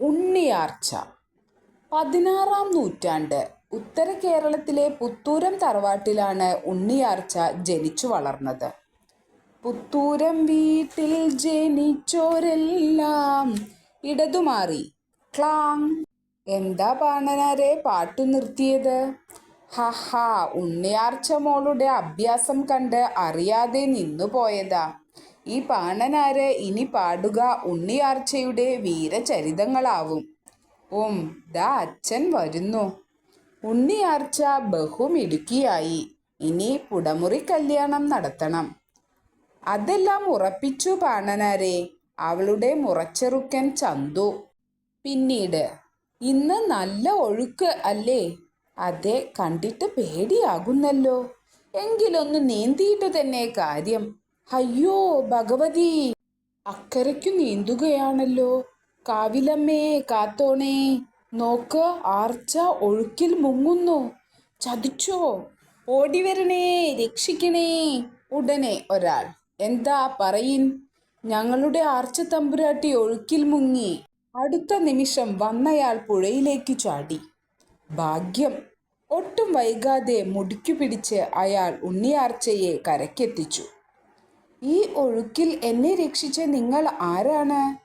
ഉണ്ണിയാർച്ച. പതിനാറാം നൂറ്റാണ്ട്. ഉത്തര കേരളത്തിലെ പുത്തൂരം തറവാട്ടിലാണ് ഉണ്ണിയാർച്ച ജനിച്ചു വളർന്നത്. പുത്തൂരം വീട്ടിൽ ജനിച്ചോരെല്ലാം ഇടതുമാറി. ക്ലാങ്. എന്താ പാണനാരെ പാട്ടു നിർത്തിയത്? ഹഹാ ഉണ്ണിയാർച്ച മോളുടെ അഭ്യാസം കണ്ട് അറിയാതെ നിന്നു പോയതാ ഈ പാണനാര് ഇനി പാടുക ഉണ്ണിയാർച്ചയുടെ വീരചരിതങ്ങളാവും. ഓം ദാ അച്ഛൻ വരുന്നു. ഉണ്ണിയാർച്ച ബഹുമിടുക്കിയായി. ഇനി പുടമുറി കല്യാണം നടത്തണം. അതെല്ലാം ഉറപ്പിച്ചു പാണനാരെ. അവളുടെ മുറച്ചെറുക്കൻ ചന്തു. പിന്നീട് ഇന്ന് നല്ല ഒഴുക്ക് അല്ലേ? അതെ കണ്ടിട്ട് പേടിയാകുന്നല്ലോ. എങ്കിലൊന്ന് നീന്തിയിട്ട് തന്നെ കാര്യം. അയ്യോ ഭഗവതി. അക്കരയ്ക്കു നീന്തുകയാണല്ലോ. കാവിലമ്മേ കാത്തോണേ. നോക്ക് ആർച്ച ഒഴുക്കിൽ മുങ്ങുന്നു. ചതിച്ചോ. ഓടിവരണേ രക്ഷിക്കണേ. ഉടനെ ഒരാൾ. എന്താ പറയിൻ? ഞങ്ങളുടെ ആർച്ച തമ്പുരാട്ടി ഒഴുക്കിൽ മുങ്ങി. അടുത്ത നിമിഷം വന്നയാൾ പുഴയിലേക്ക് ചാടി. ഭാഗ്യം. ഒട്ടും വൈകാതെ മുടിക്കു പിടിച്ച് അയാൾ ഉണ്ണിയാർച്ചയെ കരക്കെത്തിച്ചു ഈ ഒഴുക്കിൽ എന്നെ രക്ഷിച്ച നിങ്ങൾ ആരാണ്?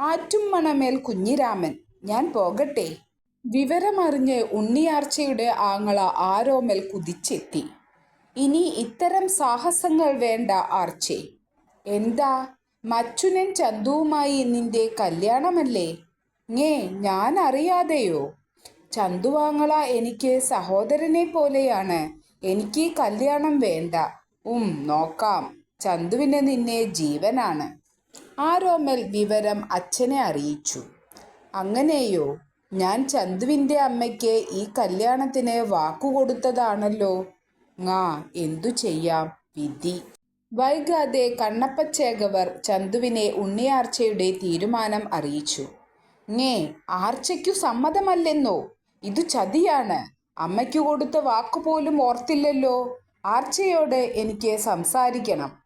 ആറ്റും മണമേൽ കുഞ്ഞിരാമൻ ഞാൻ പോകട്ടെ. വിവരമറിഞ്ഞ് ഉണ്ണിയാർച്ചയുടെ ആങ്ങള ആരോമൽ കുതിച്ചെത്തി. ഇനി ഇത്തരം സാഹസങ്ങൾ വേണ്ട ആർച്ചേ. എന്താ? മച്ചുനൻ ചന്തുവുമായി നിന്റെ കല്യാണമല്ലേ? ഞേ ഞാൻ അറിയാതെയോ? ചന്തുവാങ്ങള എനിക്ക് സഹോദരനെ പോലെയാണ്. എനിക്ക് കല്യാണം വേണ്ട. ഉം നോക്കാം. ചന്തുവിന് നിന്നെ ജീവനാണ്. ആരോമൽ വിവരം അച്ഛനെ അറിയിച്ചു. അങ്ങനെയോ? ഞാൻ ചന്തുവിന്റെ അമ്മയ്ക്ക് ഈ കല്യാണത്തിന് വാക്കുകൊടുത്തതാണല്ലോ. ങാ എന്തു ചെയ്യാം? വിധി. വൈകാതെ കണ്ണപ്പച്ചേകവർ ചന്തുവിനെ ഉണ്ണിയാർച്ചയുടെ തീരുമാനം അറിയിച്ചു. ഞേ ആർച്ചയ്ക്കു സമ്മതമല്ലെന്നോ? ഇതു ചതിയാണ്. അമ്മയ്ക്കു കൊടുത്ത വാക്കുപോലും ഓർത്തില്ലല്ലോ. ആർച്ചയോട് എനിക്ക് സംസാരിക്കണം.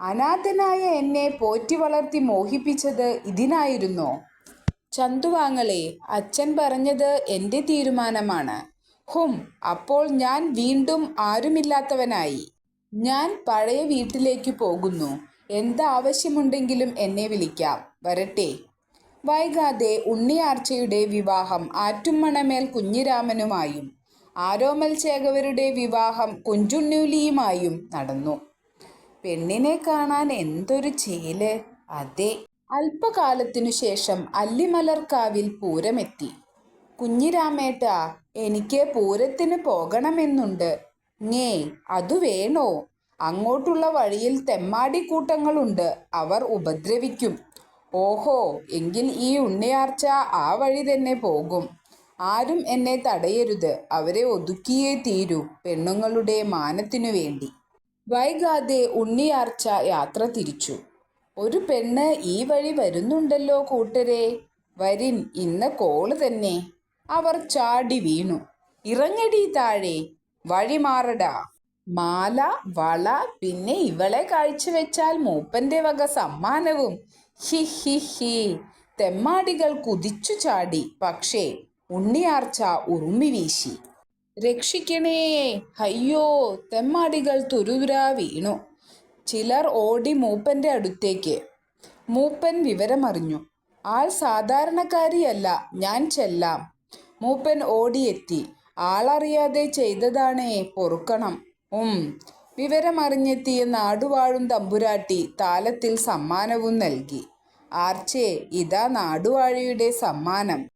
അനാഥനായ എന്നെ പോറ്റി വളർത്തി മോഹിപ്പിച്ചത് ഇതിനായിരുന്നോ. ചന്തുവാങ്ങളെ അച്ഛൻ പറഞ്ഞത് എന്റെ തീരുമാനമാണ്. ഹും അപ്പോൾ ഞാൻ വീണ്ടും ആരുമില്ലാത്തവനായി. ഞാൻ പഴയ വീട്ടിലേക്ക് പോകുന്നു. എന്താവശ്യമുണ്ടെങ്കിലും എന്നെ വിളിക്കാം. വരട്ടെ. വൈകാതെ ഉണ്ണിയാർച്ചയുടെ വിവാഹം ആറ്റുമണമേൽ കുഞ്ഞിരാമനുമായും ആരോമൽ ചേകവരുടെ വിവാഹം കുഞ്ചുണ്ണൂലിയുമായും നടന്നു. പെണ്ണിനെ കാണാൻ എന്തൊരു ചേൽ. അതെ അല്പകാലത്തിനു ശേഷം അല്ലിമലർക്കാവിൽ പൂരമെത്തി. കുഞ്ഞിരാമേട്ട എനിക്ക് പൂരത്തിന് പോകണമെന്നുണ്ട്. ഞേ അതു വേണോ? അങ്ങോട്ടുള്ള വഴിയിൽ തെമ്മാടിക്കൂട്ടങ്ങളുണ്ട്. അവർ ഉപദ്രവിക്കും. ഓഹോ എങ്കിൽ ഈ ഉണ്ണിയാർച്ച ആ വഴി തന്നെ പോകും. ആരും എന്നെ തടയരുത്. അവരെ ഒതുക്കിയേ തീരൂ പെണ്ണുങ്ങളുടെ മാനത്തിനു വേണ്ടി. വൈകാതെ ഉണ്ണിയാർച്ച യാത്ര തിരിച്ചു. ഒരു പെണ്ണ് ഈ വഴി വരുന്നുണ്ടല്ലോ കൂട്ടരെ. വരിൻ ഇന്ന് കോൾ തന്നെ. അവർ ചാടി വീണു. ഇറങ്ങടി താഴെ. വഴി മാറടാ മാല വള പിന്നെ ഇവളെ കാഴ്ചവെച്ചാൽ മൂപ്പന്റെ വക സമ്മാനവും. ഹി ഹി ഹി. തെമ്മാടികൾ കുതിച്ചു ചാടി. പക്ഷേ ഉണ്ണിയാർച്ച ഉറുമ്മി വീശി. രക്ഷിക്കണേ. അയ്യോ തെമ്മാടികൾ തുരുതുരാ വീണു. ചിലർ ഓടി മൂപ്പന്റെ അടുത്തേക്ക്. മൂപ്പൻ വിവരമറിഞ്ഞു. ആൾ സാധാരണക്കാരിയല്ല ഞാൻ ചെല്ലാം. മൂപ്പൻ ഓടിയെത്തി. ആളറിയാതെ ചെയ്തതാണേ പൊറുക്കണം. ഉം. വിവരമറിഞ്ഞെത്തിയ നാടുവാഴും തമ്പുരാട്ടി താലത്തിൽ സമ്മാനവും നൽകി. ആർച്ചേ ഇതാ നാടുവാഴിയുടെ സമ്മാനം.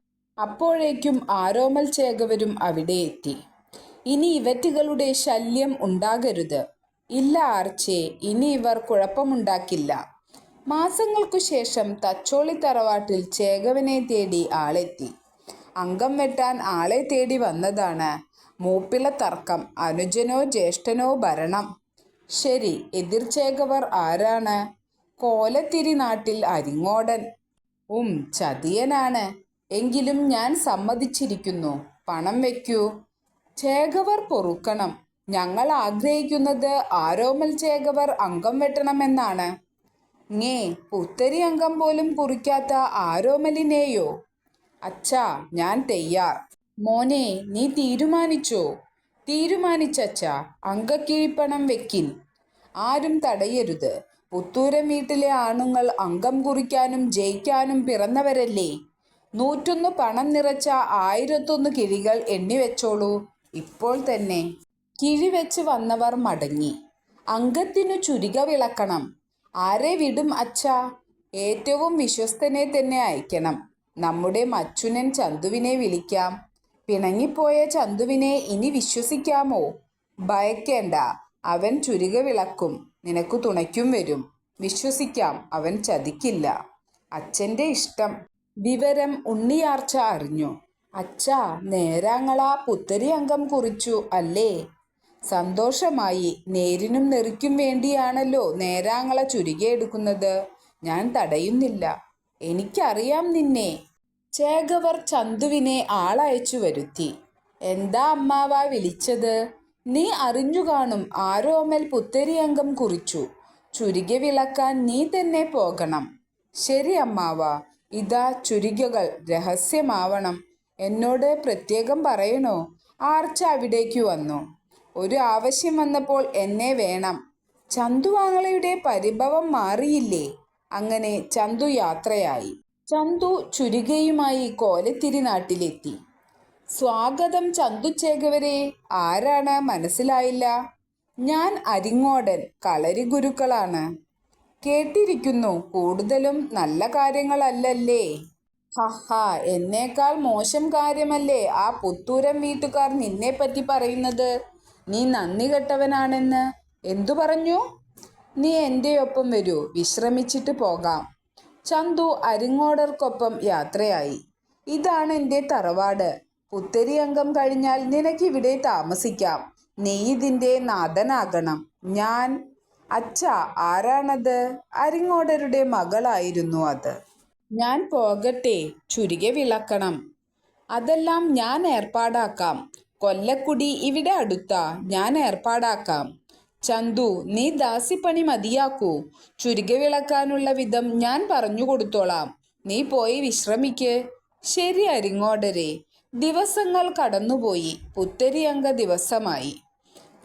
അപ്പോഴേക്കും ആരോമൽ ചേകവരും അവിടെ എത്തി. ഇനി ഇവറ്റുകളുടെ ശല്യം ഉണ്ടാകരുത്. ഇല്ല ആർച്ചേ ഇനി ഇവർ കുഴപ്പമുണ്ടാക്കില്ല. മാസങ്ങൾക്കു ശേഷം തച്ചോളി തറവാട്ടിൽ ചേകവനെ തേടി ആളെത്തി. അംഗം വെട്ടാൻ ആളെ തേടി വന്നതാണ്. മൂപ്പിള തർക്കം അനുജനോ ജ്യേഷ്ഠനോ ഭരണം. ശരി എതിർച്ചേകവർ ആരാണ്? കോലത്തിരി നാട്ടിൽ അരിങ്ങോടൻ. ഉം ചതിയനാണ്. എങ്കിലും ഞാൻ സമ്മതിച്ചിരിക്കുന്നു. പണം വയ്ക്കൂ. ചേകവർ പൊറുക്കണം. ഞങ്ങൾ ആഗ്രഹിക്കുന്നത് ആരോമൽ ചേകവർ അംഗം വെട്ടണമെന്നാണ്. ങ്ങേ പുത്തരി അംഗം പോലും കുറിക്കാത്ത ആരോമലിനെയോ അച്ഛാ ഞാൻ തയ്യാർ. മോനെ നീ തീരുമാനിച്ചോ? തീരുമാനിച്ചച്ഛാ അങ്കക്കിഴിപ്പണം വെക്കിൻ. ആരും തടയരുത്. പുത്തൂരം വീട്ടിലെ ആണുങ്ങൾ അംഗം കുറിക്കാനും ജയിക്കാനും പിറന്നവരല്ലേ? നൂറ്റൊന്ന് പണം നിറച്ച ആയിരത്തൊന്ന് കിഴികൾ എണ്ണിവെച്ചോളൂ ഇപ്പോൾ തന്നെ കിഴിവെച്ച് വന്നവർ മടങ്ങി. അംഗത്തിനു ചുരിക വിളക്കണം. ആരെ വിടും അച്ഛ? ഏറ്റവും വിശ്വസ്തനെ തന്നെ അയക്കണം. നമ്മുടെ മച്ചുനൻ ചന്തുവിനെ വിളിക്കാം. പിണങ്ങിപ്പോയ ചന്തുവിനെ ഇനി വിശ്വസിക്കാമോ? ഭയക്കേണ്ട. അവൻ ചുരിക വിളക്കും. നിനക്കു തുണയ്ക്കും വരും. വിശ്വസിക്കാം. അവൻ ചതിക്കില്ല. അച്ഛന്റെ ഇഷ്ടം. വിവരം ഉണ്ണിയാർച്ച അറിഞ്ഞു. അച്ഛാ നേരാങ്ങളാ പുത്തരി അംഗം കുറിച്ചു അല്ലേ? സന്തോഷമായി. നേരിനും നെറിക്കും വേണ്ടിയാണല്ലോ നേരാങ്ങള ചുരുകിയെടുക്കുന്നത് ഞാൻ തടയുന്നില്ല. എനിക്കറിയാം നിന്നെ. ചേകവർ ചന്തുവിനെ ആളയച്ചു വരുത്തി. എന്താ അമ്മാവ വിളിച്ചത്? നീ അറിഞ്ഞു കാണും ആരോമൽ പുത്തരി അംഗം കുറിച്ചു. ചുരിക വിളക്കാൻ നീ തന്നെ പോകണം. ശരി അമ്മാവ. ഇതാ ചുരികകൾ. രഹസ്യമാവണം. എന്നോട് പ്രത്യേകം പറയണോ? ആർച്ച അവിടേക്ക് വന്നു. ഒരു ആവശ്യം വന്നപ്പോൾ എന്നെ വേണം. ചന്തുവാങ്ങളയുടെ പരിഭവം മാറിയില്ലേ? അങ്ങനെ ചന്തു യാത്രയായി. ചന്തു ചുരികയുമായി കോലത്തിരി നാട്ടിലെത്തി സ്വാഗതം ചന്തു ചേകവരെ. ആരാണ്? മനസ്സിലായില്ല. ഞാൻ അരിങ്ങോടൻ കളരി ഗുരുക്കളാണ് കേട്ടിരിക്കുന്നു കൂടുതലും നല്ല കാര്യങ്ങളല്ലല്ലേ? ഹഹ എന്നേക്കാൾ മോശം കാര്യമല്ലേ ആ പുത്തൂരം വീട്ടുകാർ നിന്നെ പറ്റി പറയുന്നത്? നീ നന്ദി കെട്ടവനാണെന്ന്. എന്തു പറഞ്ഞു? നീ എന്റെ ഒപ്പം വരൂ വിശ്രമിച്ചിട്ട് പോകാം. ചന്തു അരിങ്ങോടർക്കൊപ്പം യാത്രയായി. ഇതാണ് എന്റെ തറവാട്. പുത്തരി അംഗം കഴിഞ്ഞാൽ നിനക്കിവിടെ താമസിക്കാം. നീ ഇതിന്റെ നാഥനാകണം. ഞാൻ അച്ഛ ആരാണത്? അരിങ്ങോടരുടെ മകളായിരുന്നു അത്. ഞാൻ പോകട്ടെ ചുരികെ വിളക്കണം. അതെല്ലാം ഞാൻ ഏർപ്പാടാക്കാം. കൊല്ലക്കുടി ഇവിടെ അടുത്താ ഞാൻ ഏർപ്പാടാക്കാം. ചന്തു നീ ദാസിപ്പണി മതിയാക്കൂ. ചുരിക വിളക്കാനുള്ള വിധം ഞാൻ പറഞ്ഞു കൊടുത്തോളാം. നീ പോയി വിശ്രമിക്ക്. ശരി അരിങ്ങോടരെ. ദിവസങ്ങൾ കടന്നുപോയി. പുത്തരി പുത്തരിയങ്ക ദിവസമായി.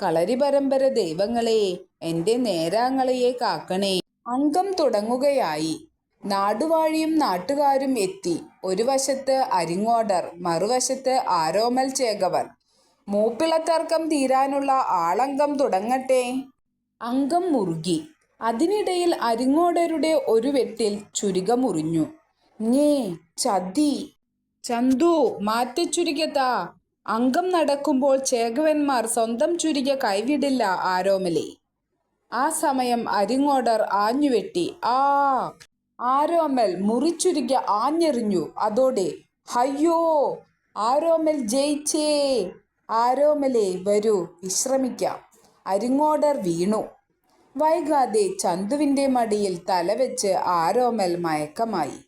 കളരി പരമ്പര ദൈവങ്ങളെ എന്റെ നേരാങ്ങളയെ കാക്കണേ. അംഗം തുടങ്ങുകയായി. നാടുവാഴിയും നാട്ടുകാരും എത്തി. ഒരു വശത്ത് അരിങ്ങോടർ മറുവശത്ത് ആരോമൽ ചേകവർ മൂപ്പിളത്തർക്കം തീരാനുള്ള ആളംഗം തുടങ്ങട്ടെ? അംഗം മുറുകി. അതിനിടയിൽ അരിങ്ങോടരുടെ ഒരു വെട്ടിൽ ചുരിക മുറിഞ്ഞു. ഞേ ചതി. ചന്തു മാറ്റച്ചുരികത്താ അംഗം നടക്കുമ്പോൾ ചേകവന്മാർ സ്വന്തം ചുരിക കൈവിടില്ല ആരോമലെ ആ സമയം അരിങ്ങോടർ ആഞ്ഞുവെട്ടി. ആ ആരോമൽ മുറിച്ചുരുക ആഞ്ഞെറിഞ്ഞു. അതോടെ ഹയ്യോ ആരോമൽ ജയിച്ചേ. ആരോമലെ വരൂ വിശ്രമിക്കാം. അരിങ്ങോടർ വീണു. വൈകാതെ ചന്തുവിന്റെ മടിയിൽ തലവെച്ച് ആരോമൽ മയക്കമായി.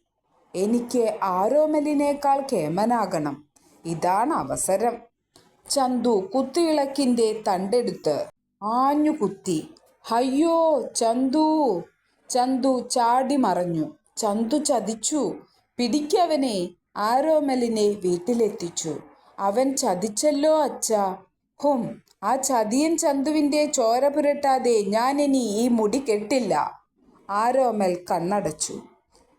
എനിക്ക് ആരോമലിനേക്കാൾ കേമനാകണം. ഇതാണ് അവസരം. ചന്തു കുത്തിയിളക്കിന്റെ തണ്ടെടുത്ത് ആഞ്ഞു കുത്തി അയ്യോ ചന്തു ചന്തു ചാടി മറഞ്ഞു. ചന്തു ചതിച്ചു. പിടിക്കവനെ ആരോമലിനെ വീട്ടിലെത്തിച്ചു. അവൻ ചതിച്ചല്ലോ അച്ഛാ. ഹും ആ ചതിയൻ ചന്തുവിന്റെ ചോര പുരട്ടാതെ ഞാനിനി ഈ മുടി കെട്ടില്ല. ആരോമൽ കണ്ണടച്ചു.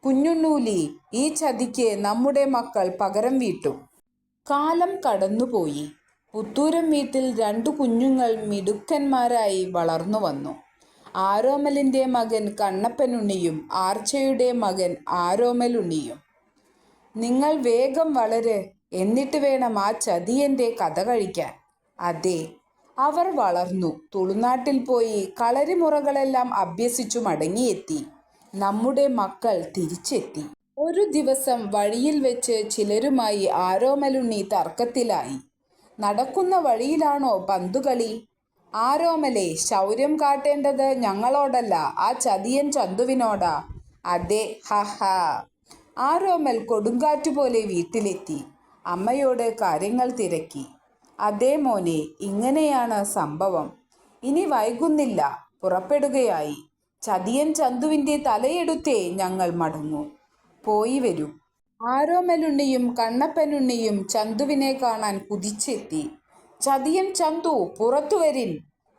കുഞ്ഞുണ്ണൂലി ഈ ചതിക്ക് നമ്മുടെ മക്കൾ പകരം വീട്ടു. കാലം കടന്നുപോയി. പുത്തൂരം വീട്ടിൽ രണ്ടു കുഞ്ഞുങ്ങൾ മിടുക്കന്മാരായി വളർന്നു വന്നു ആരോമലിന്റെ മകൻ കണ്ണപ്പനുണ്ണിയും ആർച്ചയുടെ മകൻ ആരോമലുണ്ണിയും. നിങ്ങൾ വേഗം വളര് എന്നിട്ട് വേണം ആ ചതിയന്റെ കഥ കഴിക്കാൻ. അതെ അവർ വളർന്നു. തുളുനാട്ടിൽ പോയി കളരിമുറകളെല്ലാം അഭ്യസിച്ചു മടങ്ങിയെത്തി. നമ്മുടെ മക്കൾ തിരിച്ചെത്തി. ഒരു ദിവസം വഴിയിൽ വെച്ച് ചിലരുമായി ആരോമലുണ്ണി തർക്കത്തിലായി. നടക്കുന്ന വഴിയിലാണോ പന്തുകളി? ആരോമലെ ശൗര്യം കാട്ടേണ്ടത് ഞങ്ങളോടല്ല ആ ചതിയൻ ചന്തുവിനോടാ. അതെ ഹഹ ആരോമൽ കൊടുങ്കാറ്റ് പോലെ വീട്ടിലെത്തി അമ്മയോട് കാര്യങ്ങൾ തിരക്കി. അതേ മോനെ ഇങ്ങനെയാണ് സംഭവം. ഇനി വൈകുന്നില്ല പുറപ്പെടുകയായി. ചതിയൻ ചന്തുവിന്റെ തലയെടുത്തേ ഞങ്ങൾ മടങ്ങൂ. പോയി വരൂ. ആരോമലുണ്ണിയും കണ്ണപ്പനുണ്ണിയും ചന്തുവിനെ കാണാൻ കുതിച്ചെത്തി. ചതിയൻ ചന്തു പുറത്തു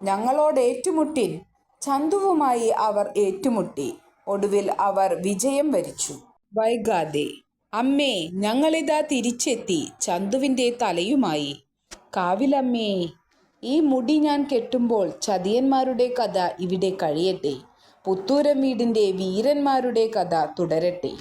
ഞങ്ങളോട് ഏറ്റുമുട്ടിൻ ചന്തുവുമായി അവർ ഏറ്റുമുട്ടി. ഒടുവിൽ അവർ വിജയം വരിച്ചു. വൈകാതെ അമ്മേ ഞങ്ങളിതാ തിരിച്ചെത്തി ചന്തുവിന്റെ തലയുമായി. കാവിലമ്മേ, ഈ മുടി ഞാൻ കെട്ടുമ്പോൾ ചതിയന്മാരുടെ കഥ ഇവിടെ കഴിയട്ടെ. പുത്തൂരം വീടിന്റെ വീരന്മാരുടെ കഥ തുടരട്ടെ.